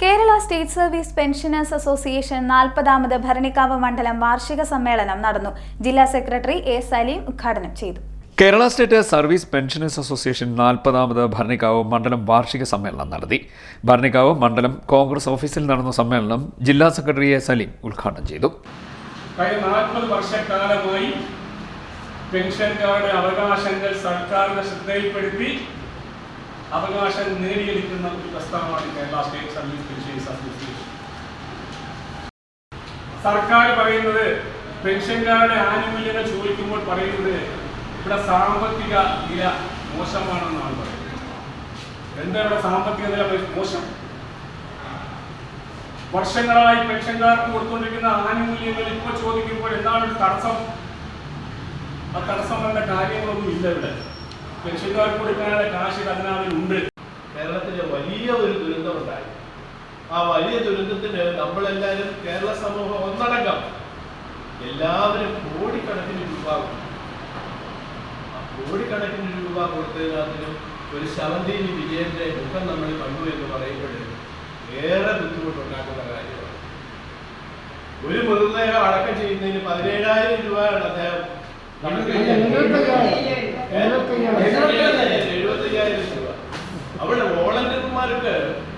Kerala state service pensioners association നാൽപ്പതാമത് Bharanikkavu മണ്ഡലം വാർഷിക സമ്മേളനം നടന്നു. ജില്ലാ സെക്രട്ടറി എ സലീം ഉദ്ഘാടനം ചെയ്തു. Kerala state service pensioners association നാൽപ്പതാമത് Bharanikkavu മണ്ഡലം വാർഷിക സമ്മേളനം നടത്തി. ഭരണിക്കാവ് മണ്ഡലം കോൺഗ്രസ് ഓഫീസിൽ നടന്ന സമ്മേളനം ജില്ലാ സെക്രട്ടറി എ സലീം ഉദ്ഘാടനം ചെയ്തു. കഴിഞ്ഞ നാൽപ്പത് വർഷക്കാലമായി പെൻഷൻകാരുടെ അവകാശങ്ങൾ സർക്കാരിന്റെ ശ്രദ്ധയിൽപ്പെടുത്തി അവകാശം നേടിയെടുക്കുന്ന ഒരു പ്രസ്ഥാനമാണ് Kerala state service pensions association. സർക്കാർ പറയുന്നത് പെൻഷൻകാരുടെ ആനുകൂല്യങ്ങൾ ചോദിക്കുമ്പോൾ പറയുന്നത് ഇവിടെ സാമ്പത്തിക നില മോശമാണെന്നാണ് പറയുന്നത്. എന്താ ഇവിടെ സാമ്പത്തിക നില മോശം? വർഷങ്ങളായി പെൻഷൻകാർക്ക് കൊടുത്തുകൊണ്ടിരിക്കുന്ന ആനുകൂല്യങ്ങൾ ഇപ്പൊ ചോദിക്കുമ്പോൾ എന്താണ് ഒരു തടസ്സം? ആ തടസ്സം വേണ്ട കാര്യങ്ങളൊന്നും ഇല്ല ഇവിടെ. പെൻഷൻകാർക്ക് കൊടുക്കാനുള്ള കാശ് തന്നാവിലുണ്ട് കേരളത്തിലെ വലിയ ഒരു ദുരന്തമുണ്ടായി ആ വലിയ ദുരന്തത്തിന് നമ്മളെല്ലാവരും കേരള സമൂഹം ഒന്നടങ്കം എല്ലാവരും കോടിക്കണക്കിന് രൂപ. ആ കോടിക്കണക്കിന് രൂപ കൊടുത്തതിനും ഒരു ശവന്തീനി വിജയന്റെ മുഖം നമ്മൾ കണ്ടു എന്ന് പറയുമ്പോഴും ഏറെ ബുദ്ധിമുട്ടുണ്ടാക്കുന്ന കാര്യമാണ്. ഒരു മൃതദേഹം അടക്കം ചെയ്യുന്നതിന് പതിനേഴായിരം രൂപയാണ് അദ്ദേഹം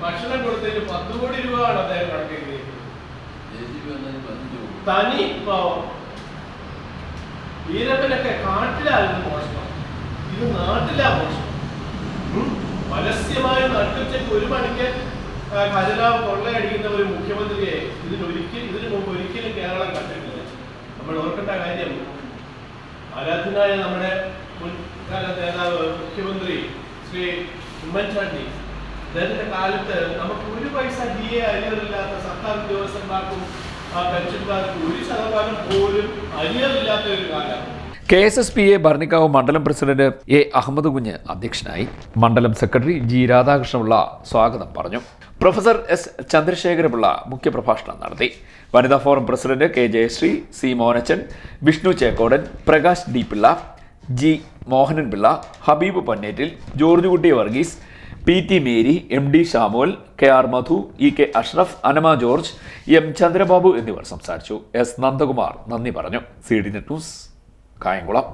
ഭക്ഷണം കൊടുത്തതിന് പത്ത് കോടി രൂപയാണ് അദ്ദേഹം കണക്കെഴുതിയത് തനി പാവം. വീരപ്പനൊക്കെ കാട്ടിലായിരുന്നു മോഷണം. ഇത് നാട്ടിലാ മോഷണം. പരസ്യമായ നട്ടുച്ചയ്ക്ക് ഒരു മണിക്ക് ഖജനാവ് കൊള്ളയടിക്കുന്ന ഒരു മുഖ്യമന്ത്രിയെ ഇതിനൊരിക്കലും ഇതിനു മുമ്പ് ഒരിക്കലും കേരളം കണ്ടിട്ടില്ല. നമ്മൾ ഓർക്കേണ്ട കാര്യം ആരാധനായ നമ്മുടെ മുൻകാല നേതാവ് മുഖ്യമന്ത്രി ശ്രീ ഉമ്മൻചാണ്ടി അദ്ദേഹത്തിന്റെ കാലത്ത് നമുക്ക് ഒരു പൈസ ഡി എ അരിയറില്ലാത്ത സർക്കാർ ഉദ്യോഗസ്ഥന്മാർക്കും പെൻഷൻകാർക്കും ഒരു ശതമാനം പോലും അരിയറില്ലാത്ത ഒരു കാലം K S S P A Bharanikkavu മണ്ഡലം പ്രസിഡന്റ് എ അഹമ്മദ് കുഞ്ഞ് അധ്യക്ഷനായി മണ്ഡലം സെക്രട്ടറി ജി രാധാകൃഷ്ണപിള്ള സ്വാഗതം പറഞ്ഞു. പ്രൊഫസർ എസ് ചന്ദ്രശേഖരപിള്ള മുഖ്യപ്രഭാഷണം നടത്തി. വനിതാ forum president K Jayasree C Monachan Vishnu Chekkodan Prakash D Pillai G Mohanan Pillai Habeeb Pannettil George Kutty Varghese P T Mary M D Shamuel K R Madhu E K Ashraf Anama George M Chandrababu എന്നിവർ സംസാരിച്ചു. S Nandakumar നന്ദി പറഞ്ഞു. C D net news Kayamkulam.